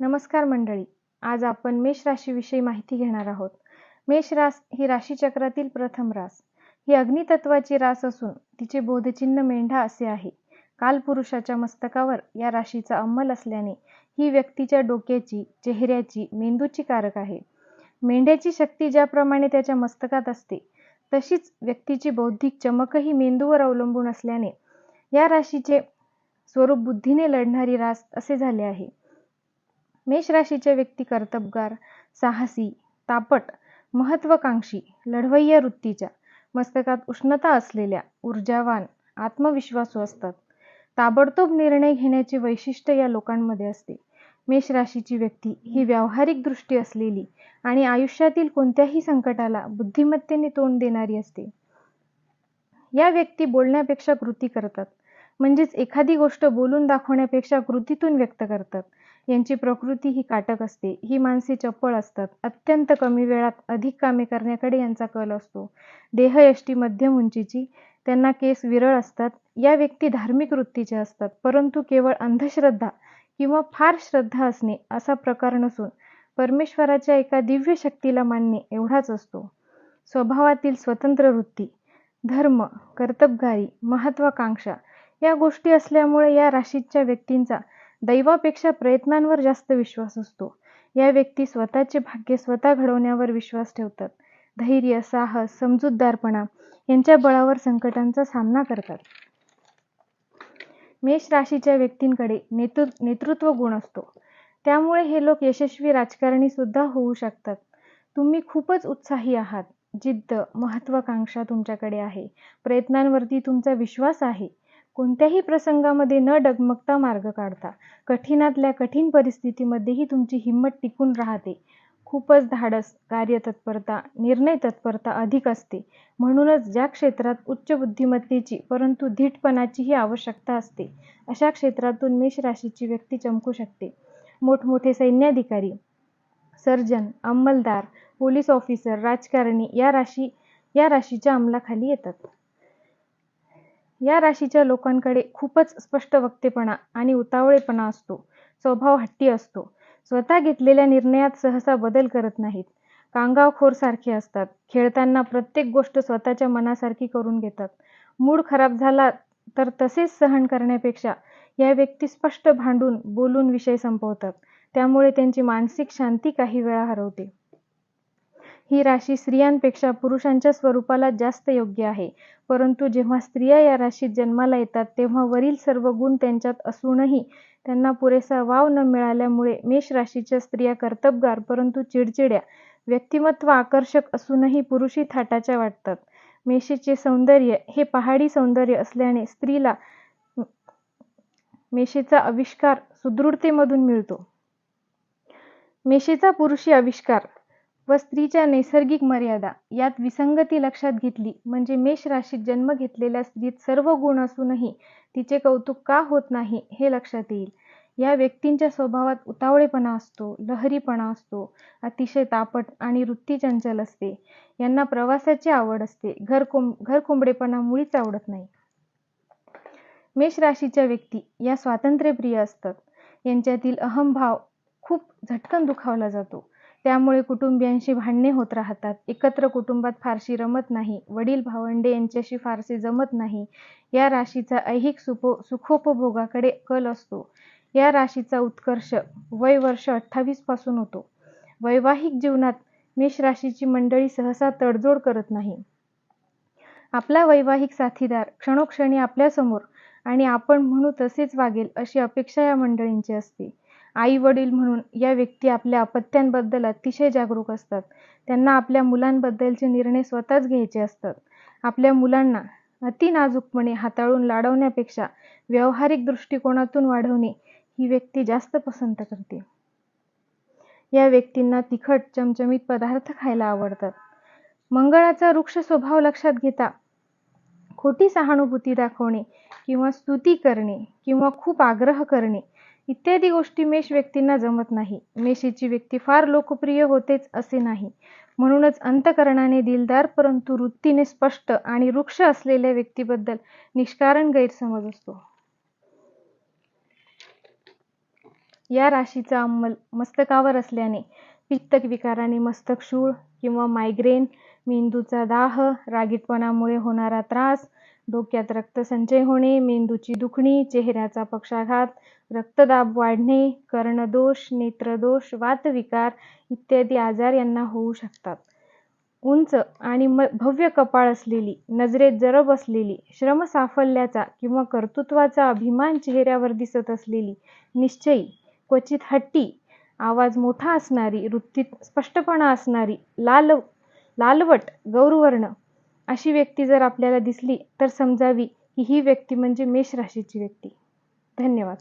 नमस्कार मंडळी. आज आपण मेष राशीविषयी माहिती घेणार आहोत. मेष रास ही राशीचक्रातील प्रथम रास. ही अग्नितत्वाची रास असून तिचे बोधचिन्ह मेंढा असे आहे. कालपुरुषाच्या मस्तकावर या राशीचा अंमल असल्याने ही व्यक्तीच्या डोक्याची चेहऱ्याची मेंदूची कारक आहे. मेंढ्याची शक्ती ज्याप्रमाणे त्याच्या मस्तकात असते तशीच व्यक्तीची बौद्धिक चमकही मेंदूवर अवलंबून असल्याने या राशीचे स्वरूप बुद्धीने लढणारी रास असे झाले आहे. मेष राशीच्या व्यक्ती कर्तबगार साहसी तापट महत्वाकांक्षी लढवय्या वृत्तीच्या मस्तकात उष्णता असलेल्या ऊर्जावान आत्मविश्वासू असतात. ताबडतोब निर्णय घेण्याचे वैशिष्ट्य या लोकांमध्ये असते. मेष राशीची व्यक्ती ही व्यावहारिक दृष्टी असलेली आणि आयुष्यातील कोणत्याही संकटाला बुद्धिमत्तेने तोंड देणारी असते. या व्यक्ती बोलण्यापेक्षा कृती करतात. म्हणजेच एखादी गोष्ट बोलून दाखवण्यापेक्षा कृतीतून व्यक्त करतात. यांची प्रकृती ही काटक असते. ही माणसे चपळ असतात. अत्यंत कमी वेळात अधिक कामे करण्याकडे यांचा कल असतो. देहयष्टी मध्यम उंचीची त्यांना केस विरळ असतात. या व्यक्ती धार्मिक वृत्तीच्या असतात. परंतु केवळ अंधश्रद्धा किंवा फार श्रद्धा असणे असा प्रकार नसून परमेश्वराच्या एका दिव्य शक्तीला मानणे एवढाच असतो. स्वभावातील स्वतंत्र वृत्ती धर्म कर्तबगारी महत्वाकांक्षा या गोष्टी असल्यामुळे या राशीच्या व्यक्तींचा दैवापेक्षा प्रयत्नांवर जास्त विश्वास असतो. या व्यक्ती स्वतःचे भाग्य स्वतः घडवण्यावर विश्वास ठेवतात. धैर्य साहस समजूतदारपणा यांच्या बळावर संकटांचा सामना करतात. मेष राशीच्या व्यक्तींकडे नेतृ नेतृत्व गुण असतो. त्यामुळे हे लोक यशस्वी राजकारणी सुद्धा होऊ शकतात. तुम्ही खूपच उत्साही आहात. जिद्द महत्वाकांक्षा तुमच्याकडे आहे. प्रयत्नांवरती तुमचा विश्वास आहे. कोणत्याही प्रसंगामध्ये न डगमगता मार्ग काढता कठीणातल्या कठीण परिस्थितीमध्येही तुमची हिंमत टिकून राहते. खूपच धाडस कार्यतत्परता निर्णय तत्परता अधिक असते. म्हणूनच ज्या क्षेत्रात उच्च बुद्धिमत्तेची परंतु धीटपणाचीही आवश्यकता असते अशा क्षेत्रातून मेष राशीची व्यक्ती चमकू शकते. मोठमोठे सैन्याधिकारी सर्जन अंमलदार पोलीस ऑफिसर राजकारणी या राशी या राशीच्या अंमलाखाली येतात. या राशीच्या लोकांकडे खूपच स्पष्ट वक्तेपणा आणि उतावळेपणा असतो. स्वभाव हट्टी असतो. स्वतः घेतलेल्या निर्णयात सहसा बदल करत नाहीत. कांगावखोर सारखे असतात. खेळताना प्रत्येक गोष्ट स्वतःच्या मनासारखी करून घेतात. मूड खराब झाला तर तसेच सहन करण्यापेक्षा या व्यक्ती स्पष्ट भांडून बोलून विषय संपवतात. त्यामुळे त्यांची मानसिक शांती काही वेळा हरवते. ही राशी स्त्रियांपेक्षा पुरुषांच्या स्वरूपाला जास्त योग्य आहे. परंतु जेव्हा स्त्रिया या राशीत जन्माला येतात तेव्हा वरील सर्व गुण त्यांच्यात असूनही त्यांना पुरेसा वाव न मिळाल्यामुळे मेष राशीच्या स्त्रिया कर्तबगार परंतु चिडचिड्या व्यक्तिमत्व आकर्षक असूनही पुरुषी थाटाच्या वाटतात. मेषेचे सौंदर्य हे पहाडी सौंदर्य असल्याने स्त्रीला मेषेचा आविष्कार सुदृढतेमधून मिळतो. मेषेचा पुरुषी आविष्कार व स्त्रीच्या नैसर्गिक मर्यादा यात विसंगती लक्षात घेतली. म्हणजे मेष राशीत जन्म घेतलेल्या स्त्रीत सर्व गुण असूनही तिचे कौतुक का होत नाही हे लक्षात येईल. या व्यक्तींच्या स्वभावात उतावळेपणा असतो लहरीपणा असतो अतिशय तापट आणि वृत्ती चंचल असते. यांना प्रवासाची आवड असते घर कोंब घर कोंबडेपणा मुळीच आवडत नाही. मेष राशीच्या व्यक्ती या स्वातंत्र्यप्रिय असतात. यांच्यातील अहमभाव खूप झटकन दुखावला जातो. त्यामुळे कुटुंबियांशी भांडणे होत राहतात. एकत्र कुटुंबात फारशी रमत नाही. वडील भावंडे यांच्याशी फारसे जमत नाही. या राशीचा ऐहिक सुपो सुखोपभोगाकडे कल असतो. या राशीचा उत्कर्ष वय वर्ष अठ्ठावीसपासून होतो. वैवाहिक जीवनात मेष राशीची मंडळी सहसा तडजोड करत नाही. आपला वैवाहिक साथीदार क्षणोक्षणी आपल्यासमोर आणि आपण म्हणू तसेच वागेल अशी अपेक्षा या मंडळींची असते. आई वडील म्हणून या व्यक्ती आपल्या अपत्यांबद्दल अतिशय जागरूक असतात. त्यांना आपल्या मुलांबद्दलचे निर्णय स्वतःच घ्यायचे असतात. आपल्या मुलांना अति नाजूकपणे हाताळून लाडवण्यापेक्षा व्यावहारिक दृष्टिकोनातून वाढवणे ही व्यक्ती जास्त पसंत करते. या व्यक्तींना तिखट चमचमीत पदार्थ खायला आवडतात. मंगळाचा वृक्ष स्वभाव लक्षात घेता खोटी सहानुभूती दाखवणे किंवा स्तुती करणे किंवा खूप आग्रह करणे इत्यादी गोष्टी मेष व्यक्तींना जमत नाही. मेषीची व्यक्ती फार लोकप्रिय होतेच असे नाही. म्हणूनच अंतकरणाने दिलदार परंतु वृत्तीने स्पष्ट आणि वृक्ष असलेल्या व्यक्तीबद्दल निष्कारण गैरसमज असतो. या राशीचा अंमल मस्तकावर असल्याने पित्तक विकाराने मस्तक शूळ किंवा मायग्रेन, मेंदूचा दाह, रागीटपणामुळे होणारा त्रास, डोक्यात रक्तसंचय होणे, मेंदूची दुखणी, चेहऱ्याचा पक्षाघात, रक्तदाब वाढणे, कर्णदोष, नेत्रदोष, वातविकार इत्यादी आजार यांना होऊ शकतात. उंच आणि म भव्य कपाळ असलेली, नजरेत जरब असलेली, श्रमसाफल्याचा किंवा कर्तृत्वाचा अभिमान चेहऱ्यावर दिसत असलेली, निश्चयी, क्वचित हट्टी, आवाज मोठा असणारी, वृत्तीत स्पष्टपणा असणारी, लालवट गौरवर्ण अशी व्यक्ती जर आपल्याला दिसली तर समजावी की ही व्यक्ती म्हणजे मेष राशीची व्यक्ती. धन्यवाद.